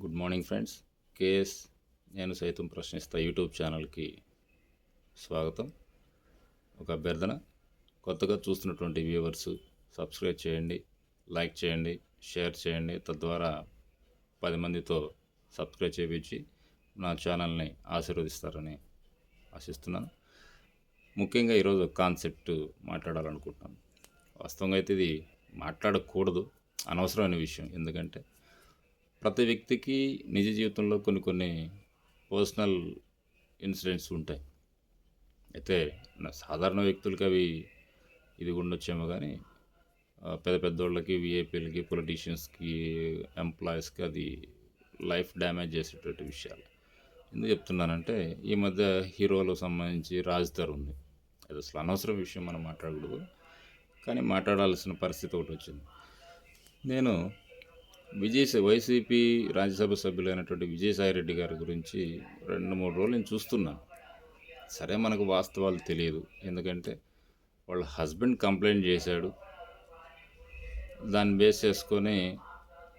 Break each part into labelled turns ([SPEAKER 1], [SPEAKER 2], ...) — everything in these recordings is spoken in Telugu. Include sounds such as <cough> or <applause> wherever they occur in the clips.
[SPEAKER 1] Good morning friends. కేఎస్ నేను సైతం ప్రశ్నిస్తా యూట్యూబ్ ఛానల్కి స్వాగతం. ఒక అభ్యర్థన. కొత్తగా చూస్తున్నటువంటి వ్యూవర్స్ సబ్స్క్రైబ్ చేయండి లైక్ చేయండి షేర్ చేయండి. తద్వారా పది మందితో సబ్స్క్రైబ్ చేయించి నా ఛానల్ని ఆశీర్వదిస్తారని ఆశిస్తున్నాను. ముఖ్యంగా ఈరోజు కాన్సెప్ట్ మాట్లాడాలనుకుంటున్నాను. వాస్తవంగా అయితే ఇది మాట్లాడకూడదు. అనవసరమైన విషయం. ఎందుకంటే ప్రతి వ్యక్తికి నిజ జీవితంలో కొన్ని కొన్ని పర్సనల్ ఇన్సిడెంట్స్ ఉంటాయి. అయితే నా- సాధారణ వ్యక్తులకి అవి ఇది ఉండొచ్చేమో కానీ పెద్ద పెద్దోళ్ళకి విఐపీలకి పొలిటీషియన్స్కి ఎంప్లాయీస్కి అది లైఫ్ డ్యామేజ్ చేసేటువంటి విషయాలు. ఎందుకు చెప్తున్నానంటే ఈ మధ్య హీరోలకు సంబంధించి రాజధాని ఉంది. అది అసలు అనవసరం విషయం మనం మాట్లాడకూడదు. కానీ మాట్లాడాల్సిన పరిస్థితి ఒకటి వచ్చింది. నేను విజయ్ వైసీపీ రాజ్యసభ సభ్యులైనటువంటి విజయసాయి రెడ్డి గారి గురించి రెండు మూడు రోజులు నేను చూస్తున్నాను. సరే మనకు వాస్తవాలు తెలియదు. ఎందుకంటే వాళ్ళ హస్బెండ్ కంప్లైంట్ చేశాడు. దాన్ని బేస్ చేసుకొని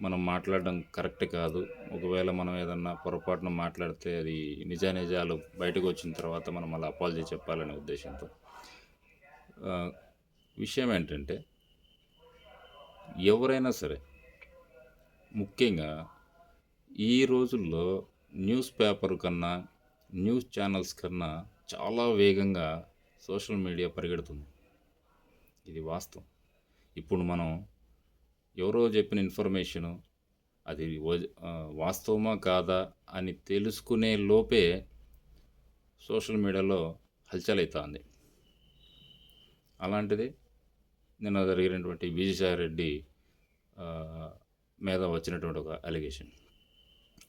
[SPEAKER 1] మనం మాట్లాడడం కరెక్ట్ కాదు. ఒకవేళ మనం ఏదన్నా పొరపాటున మాట్లాడితే అది నిజానిజాలు బయటకు వచ్చిన తర్వాత మనం అలా అపాలజీ చెప్పాలనే ఉద్దేశంతో. విషయం ఏంటంటే ఎవరైనా సరే ముఖ్యంగా ఈ రోజుల్లో న్యూస్ పేపర్ కన్నా న్యూస్ ఛానల్స్ కన్నా చాలా వేగంగా సోషల్ మీడియా పరిగెడుతుంది. ఇది వాస్తవం. ఇప్పుడు మనం ఎవరో చెప్పిన ఇన్ఫర్మేషను అది వ- వాస్తవమా కాదా అని తెలుసుకునే లోపే సోషల్ మీడియాలో హల్చల్ అలాంటిది నిన్న జరిగినటువంటి విజయసాయి రెడ్డి మీద వచ్చినటువంటి ఒక అలిగేషన్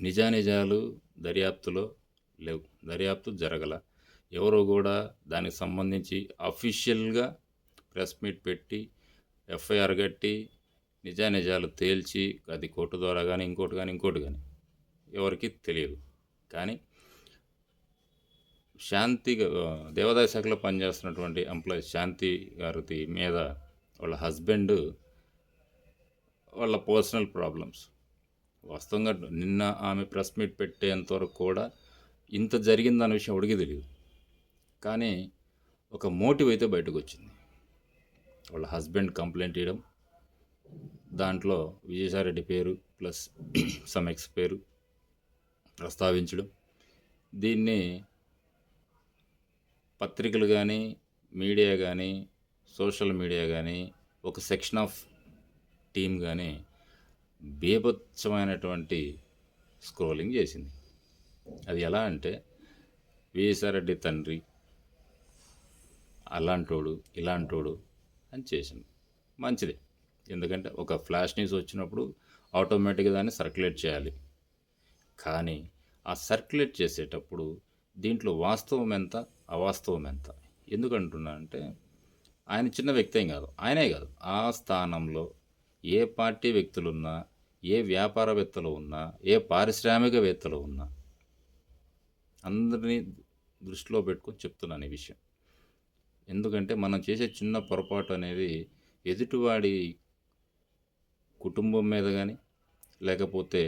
[SPEAKER 1] నిజానిజాలు దర్యాప్తులో లేవు. దర్యాప్తు జరగల. ఎవరో కూడా దానికి సంబంధించి అఫీషియల్గా ప్రెస్ మీట్ పెట్టి ఎఫ్ఐఆర్ కట్టి నిజానిజాలు తేల్చి అది కోర్టు ద్వారా కానీ ఇంకోటి కానీ ఇంకోటి కానీ ఎవరికి తెలియదు. కానీ శాంతిగా దేవాదాయ శాఖలో పనిచేస్తున్నటువంటి ఎంప్లాయీ శాంతి గారి మీద వాళ్ళ హస్బెండ్ వాళ్ళ పర్సనల్ ప్రాబ్లమ్స్ వాస్తవంగా నిన్న ఆమె ప్రెస్ మీట్ పెట్టేంత వరకు కూడా ఇంత జరిగిందన్న విషయం ఉడికి తెలియదు. కానీ ఒక మోటివ్ అయితే బయటకు వచ్చింది. వాళ్ళ హస్బెండ్ కంప్లైంట్ ఇవ్వడం దాంట్లో విజయసాయిరెడ్డి పేరు ప్లస్ సమెక్స్ <clears throat> పేరు ప్రస్తావించడం దీన్ని పత్రికలు కానీ మీడియా కానీ సోషల్ మీడియా కానీ ఒక సెక్షన్ ఆఫ్ టీం కానీ బీభత్సమైనటువంటి స్క్రోలింగ్ చేసింది. అది ఎలా అంటే విఎస్ఆర్రెడ్డి తండ్రి అలాంటోడు ఇలాంటోడు అని చేసింది. మంచిది. ఎందుకంటే ఒక ఫ్లాష్ న్యూస్ వచ్చినప్పుడు ఆటోమేటిక్గా దాన్ని సర్క్యులేట్ చేయాలి. కానీ ఆ సర్క్యులేట్ చేసేటప్పుడు దీంట్లో వాస్తవం ఎంత అవాస్తవం ఎంత? ఎందుకంటున్నా అంటే ఆయన చిన్న వ్యక్తి ఏం కాదు. ఆయనే కాదు. ఆ స్థానంలో ఏ పార్టీ వ్యక్తులున్నా ఏ వ్యాపారవేత్తలు ఉన్నా ఏ పారిశ్రామికవేత్తలు ఉన్నా అందరినీ దృష్టిలో పెట్టుకొని చెప్తున్నాను ఈ విషయం. ఎందుకంటే మనం చేసే చిన్న పొరపాటు అనేది ఎదుటివాడి కుటుంబం మీద కానీ లేకపోతే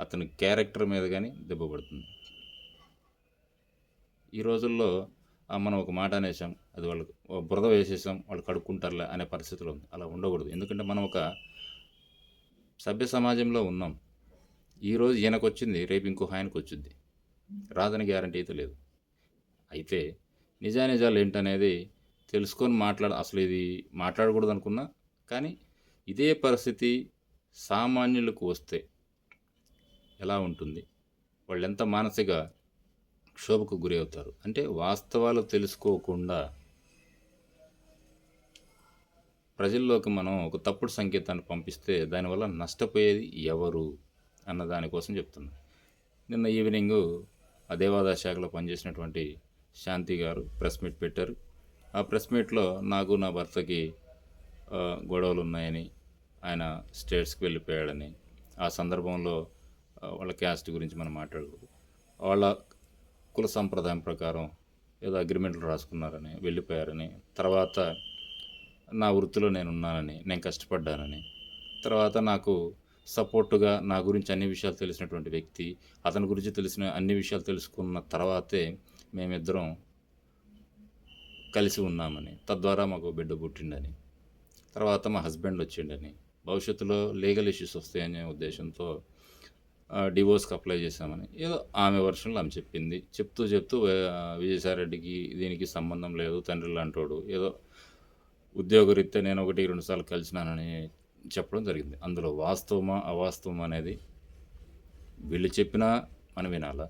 [SPEAKER 1] అతని క్యారెక్టర్ మీద కానీ దెబ్బపడుతుంది ఈ రోజుల్లో మనం ఒక మాట అనేసాం అది వాళ్ళకి బురద వేసేసాం వాళ్ళు కడుక్కుంటారులే అనే పరిస్థితులు ఉంది. అలా ఉండకూడదు. ఎందుకంటే మనం ఒక సభ్య సమాజంలో ఉన్నాం. ఈరోజు ఈయనకు వచ్చింది రేపు ఇంకో ఆయనకు వచ్చింది రాదని గ్యారంటీ అయితే లేదు. అయితే నిజానిజాలు ఏంటనేది తెలుసుకొని మాట్లాడ అసలు ఇది మాట్లాడకూడదు అనుకున్నా కానీ ఇదే పరిస్థితి సామాన్యులకు వస్తే ఎలా ఉంటుంది? వాళ్ళు ఎంత మానసిక క్షోభకు గురి అవుతారు అంటే వాస్తవాలు తెలుసుకోకుండా ప్రజల్లోకి మనం ఒక తప్పుడు సంకేతాన్ని పంపిస్తే దానివల్ల నష్టపోయేది ఎవరు అన్న దానికోసం చెప్తున్నాను నిన్న ఈవినింగ్ ఆ దేవాదాయ శాఖలో పనిచేసినటువంటి శాంతి గారు ప్రెస్ మీట్ పెట్టారు. ఆ ప్రెస్ మీట్లో నాకు నా భర్తకి గొడవలు ఉన్నాయని ఆయన స్టేట్స్కి వెళ్ళిపోయాడని ఆ సందర్భంలో వాళ్ళ క్యాస్ట్ గురించి మనం మాట్లాడకూడదు. వాళ్ళ కుల సంప్రదాయం ప్రకారం ఏదో అగ్రిమెంట్లు రాసుకున్నారని వెళ్ళిపోయారని తర్వాత నా వృత్తిలో నేను ఉన్నానని నేను కష్టపడ్డానని. తర్వాత నాకు సపోర్టుగా నా గురించి అన్ని విషయాలు తెలిసినటువంటి వ్యక్తి అతని గురించి తెలిసిన అన్ని విషయాలు తెలుసుకున్న తర్వాతే మేమిద్దరం కలిసి ఉన్నామని. తద్వారా మాకు బిడ్డ పుట్టిండని. తర్వాత మా హస్బెండ్ వచ్చిండని. భవిష్యత్తులో లీగల్ ఇష్యూస్ వస్తాయనే ఉద్దేశంతో డివోర్స్కి అప్లై చేశామని. ఏదో ఆమె వర్షన్లో ఆమె చెప్పింది. చెప్తూ చెప్తూ ఆ, విజయసాయిరెడ్డికి దీనికి సంబంధం లేదు తండ్రి లాంటోడు. ఏదో ఉద్యోగరీత్యా నేను ఒకటి రెండు సార్లు కలిసినానని చెప్పడం జరిగింది. అందులో వాస్తవమా అవాస్తవం అనేది వీళ్ళు చెప్పినా మనం వినాలా?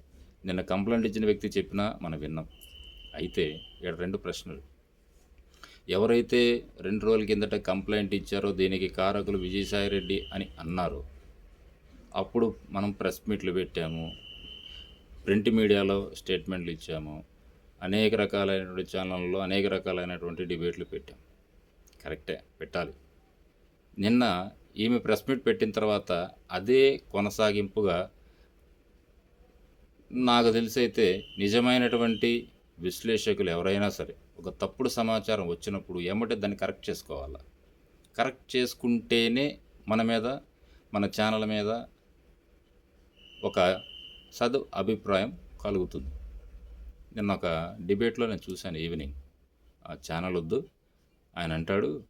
[SPEAKER 1] నిన్న కంప్లైంట్ ఇచ్చిన వ్యక్తి చెప్పినా మనం విన్నాం. అయితే ఇక్కడ రెండు ప్రశ్నలు. ఎవరైతే రెండు రోజుల కిందట కంప్లైంట్ ఇచ్చారో దీనికి కారకులు విజయసాయిరెడ్డి అని అన్నారు అప్పుడు మనం ప్రెస్ మీట్లు పెట్టాము ప్రింట్ మీడియాలో స్టేట్మెంట్లు ఇచ్చాము అనేక రకాలైనటువంటి ఛానళ్ళలో అనేక రకాలైనటువంటి డిబేట్లు పెట్టాం. కరెక్టే పెట్టాలి. నిన్న ఈమె ప్రెస్ మీట్ పెట్టిన తర్వాత అదే కొనసాగింపుగా నాకు తెలిసైతే నిజమైనటువంటి విశ్లేషకులు ఎవరైనా సరే ఒక తప్పుడు సమాచారం వచ్చినప్పుడు ఏమంటే దాన్ని కరెక్ట్ చేసుకోవాలి? కరెక్ట్ చేసుకుంటేనే మన మీద మన ఛానల్ మీద ఒక సదు అభిప్రాయం కలుగుతుంది. నిన్న ఒక డిబేట్లో నేను చూశాను ఈవినింగ్. ఆ ఛానల్ వద్దు ఆయన అంటాడు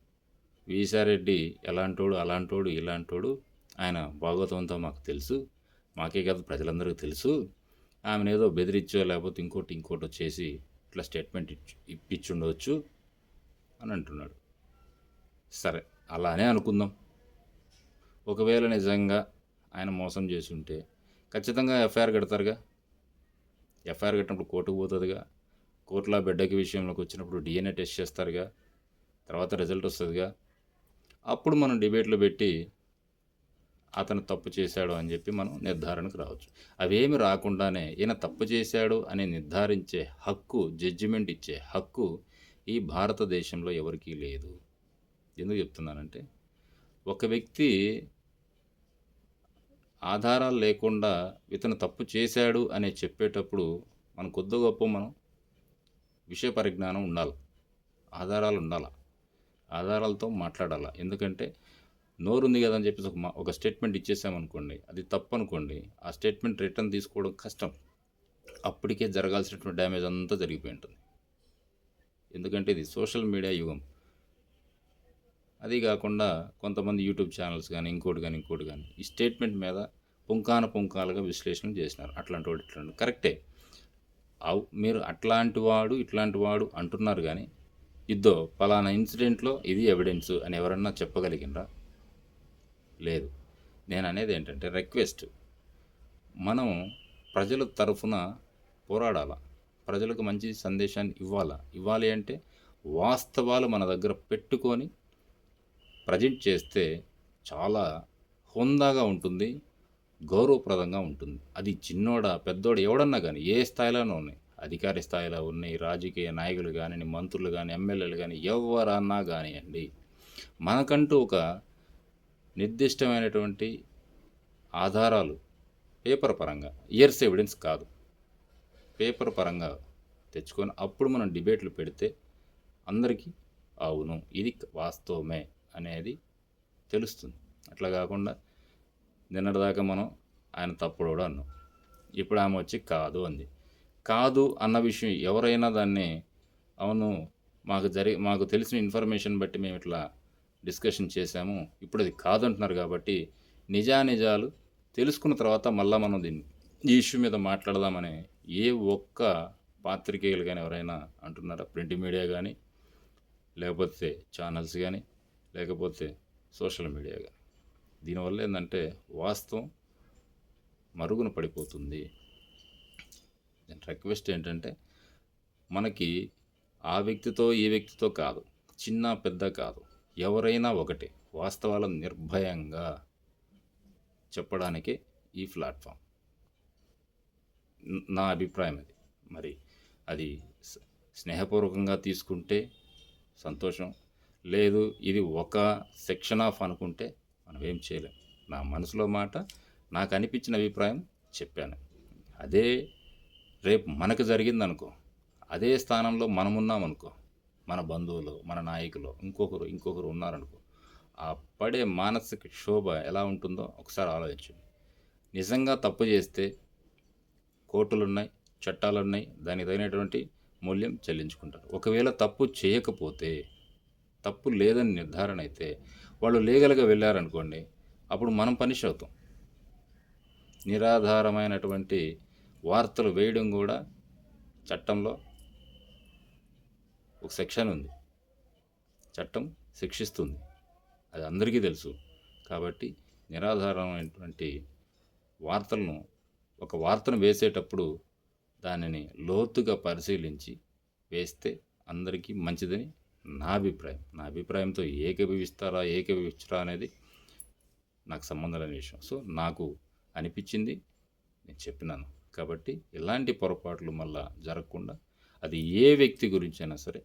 [SPEAKER 1] వీసారెడ్డి ఎలాంటోడు అలాంటోడు ఇలాంటోడు ఆయన భాగవతంతో మాకు తెలుసు మాకే కాదు ప్రజలందరికీ తెలుసు. ఆమెను ఏదో బెదిరించో లేకపోతే ఇంకోటి ఇంకోటి వచ్చేసి ఇట్లా స్టేట్మెంట్ ఇచ్చి ఇప్పించుండవచ్చు అని అంటున్నాడు. సరే అలానే అనుకుందాం. ఒకవేళ నిజంగా ఆయన మోసం చేసి ఉంటే ఖచ్చితంగా ఎఫ్ఐఆర్ కడతారుగా? ఎఫ్ఐఆర్ కట్టినప్పుడు కోర్టుకు పోతుందిగా? కోర్టులో బిడ్డకి విషయంలోకి వచ్చినప్పుడు డిఎన్ఏ టెస్ట్ చేస్తారుగా? తర్వాత రిజల్ట్ వస్తుందిగా. అప్పుడు మనం డిబేట్లో పెట్టి అతను తప్పు చేశాడు అని చెప్పి మనం నిర్ధారణకు రావచ్చు. అవేమి రాకుండానే ఈయన తప్పు చేశాడు అని నిర్ధారించే హక్కు జడ్జిమెంట్ ఇచ్చే హక్కు ఈ భారతదేశంలో ఎవరికీ లేదు. ఎందుకు చెప్తున్నానంటే ఒక వ్యక్తి ఆధారాలు లేకుండా ఇతను తప్పు చేశాడు అని చెప్పేటప్పుడు మన కొద్ది గొప్ప మనం విషయ పరిజ్ఞానం ఉండాలి. ఆధారాలు ఉండాలి? ఆధారాలతో మాట్లాడాలి? ఎందుకంటే నోరు ఉంది కదా అని చెప్పేసి ఒక మా- ఒక స్టేట్మెంట్ ఇచ్చేసామనుకోండి అది తప్పనుకోండి ఆ స్టేట్మెంట్ రిటర్న్ తీసుకోవడం కష్టం. అప్పటికే జరగాల్సినటువంటి డ్యామేజ్ అంతా జరిగిపోయి ఉంటుంది. ఎందుకంటే ఇది సోషల్ మీడియా యుగం. అది కాకుండా కొంతమంది యూట్యూబ్ ఛానల్స్ కానీ ఇంకోటి కానీ ఇంకోటి కానీ ఈ స్టేట్మెంట్ మీద పుంకాన పుంకాలుగా విశ్లేషణ చేసినారు. అట్లాంటి వాడు ఇట్లాంటి కరెక్టే. అవు మీరు అట్లాంటి వాడు ఇట్లాంటి వాడు అంటున్నారు కానీ ఇద్దో పలానా ఇన్సిడెంట్లో ఇది ఎవిడెన్స్ అని ఎవరన్నా చెప్పగలిగినరా లేదు. నేను అనేది ఏంటంటే రిక్వెస్ట్. మనం ప్రజల తరఫున పోరాడాల? ప్రజలకు మంచి సందేశాన్ని ఇవ్వాలా? ఇవ్వాలి అంటే వాస్తవాలు మన దగ్గర పెట్టుకొని ప్రజెంట్ చేస్తే చాలా హుందాగా ఉంటుంది గౌరవప్రదంగా ఉంటుంది. అది చిన్నోడా పెద్దోడ ఎవడన్నా కానీ ఏ స్థాయిలోనే ఉన్నాయి. అధికారి స్థాయిలో ఉన్నాయి రాజకీయ నాయకులు కానీ మంత్రులు కానీ ఎమ్మెల్యేలు కానీ ఎవరన్నా కానివ్వండి మనకంటూ ఒక నిర్దిష్టమైనటువంటి ఆధారాలు పేపర్ పరంగా ఇయర్స్ ఎవిడెన్స్ కాదు. పేపర్ పరంగా తెచ్చుకొని అప్పుడు మనం డిబేట్లు పెడితే అందరికీ అవును ఇది వాస్తవమే అనేది తెలుస్తుంది. అట్లా కాకుండా నిన్నటిదాకా మనం ఆయన తప్పుడు కూడా అన్నాం. ఇప్పుడు ఆమె వచ్చి కాదు అంది. కాదు అన్న విషయం ఎవరైనా దాన్ని అవును మాకు జరి మాకు తెలిసిన ఇన్ఫర్మేషన్ బట్టి మేము ఇట్లా డిస్కషన్ చేశాము. ఇప్పుడు అది కాదంటున్నారు కాబట్టి నిజానిజాలు తెలుసుకున్న తర్వాత మళ్ళీ మనం దీన్ని ఈ ఇష్యూ మీద మాట్లాడదామని ఏ ఒక్క పాత్రికేయులు కానీ ఎవరైనా అంటున్నారా? ప్రింట్ మీడియా కానీ లేకపోతే ఛానల్స్ కానీ లేకపోతే సోషల్ మీడియా కానీ దీనివల్ల ఏంటంటే వాస్తవం మరుగున పడిపోతుంది. నేను రిక్వెస్ట్ ఏంటంటే మనకి ఆ వ్యక్తితో ఈ వ్యక్తితో కాదు చిన్న పెద్ద కాదు ఎవరైనా ఒకటే వాస్తవాలను నిర్భయంగా చెప్పడానికి ఈ ప్లాట్ఫామ్. నా అభిప్రాయం అది. మరి అది స్నేహపూర్వకంగా తీసుకుంటే సంతోషం. లేదు ఇది ఒక సెక్షన్ ఆఫ్ అనుకుంటే మనం ఏం చేయలేం. నా మనసులో మాట నాకు అనిపించిన అభిప్రాయం చెప్పాను. అదే రేపు మనకు జరిగిందనుకో అదే స్థానంలో మనం మన బంధువులు మన నాయకులు ఇంకొకరు ఇంకొకరు ఉన్నారనుకో ఆ పడే మానసిక క్షోభ ఎలా ఉంటుందో ఒకసారి ఆలోచించండి. నిజంగా తప్పు చేస్తే కోర్టులున్నాయి చట్టాలున్నాయి దానికి తగినటువంటి మూల్యం చెల్లించుకుంటారు. ఒకవేళ తప్పు చేయకపోతే తప్పు లేదని నిర్ధారణ అయితే వాళ్ళు లీగల్గా వెళ్ళారనుకోండి అప్పుడు మనం పనిష్ అవుతాం. నిరాధారమైనటువంటి వార్తలు వేయడం కూడా చట్టంలో ఒక సెక్షన్ ఉంది. చట్టం శిక్షిస్తుంది. అది అందరికీ తెలుసు. కాబట్టి నిరాధారమైనటువంటి వార్తలను ఒక వార్తను వేసేటప్పుడు దానిని లోతుగా పరిశీలించి వేస్తే అందరికీ మంచిదని నా అభిప్రాయం. నా అభిప్రాయంతో ఏకీభవిస్తారా ఏకీభవించరా అనేది నాకు సంబంధం లేని విషయం. సో నాకు అనిపించింది నేను చెప్పినాను. కాబట్టి ఇలాంటి పొరపాట్లు మళ్ళా జరగకుండా అది ఏ వ్యక్తి గురించి అయినా సరే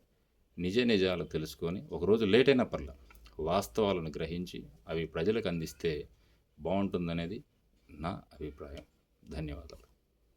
[SPEAKER 1] నిజ నిజాలు తెలుసుకొని ఒకరోజు లేట్ అయినా పర్లా వాస్తవాలను గ్రహించి అవి ప్రజలకు అందిస్తే బాగుంటుందనేది నా అభిప్రాయం. ధన్యవాదాలు.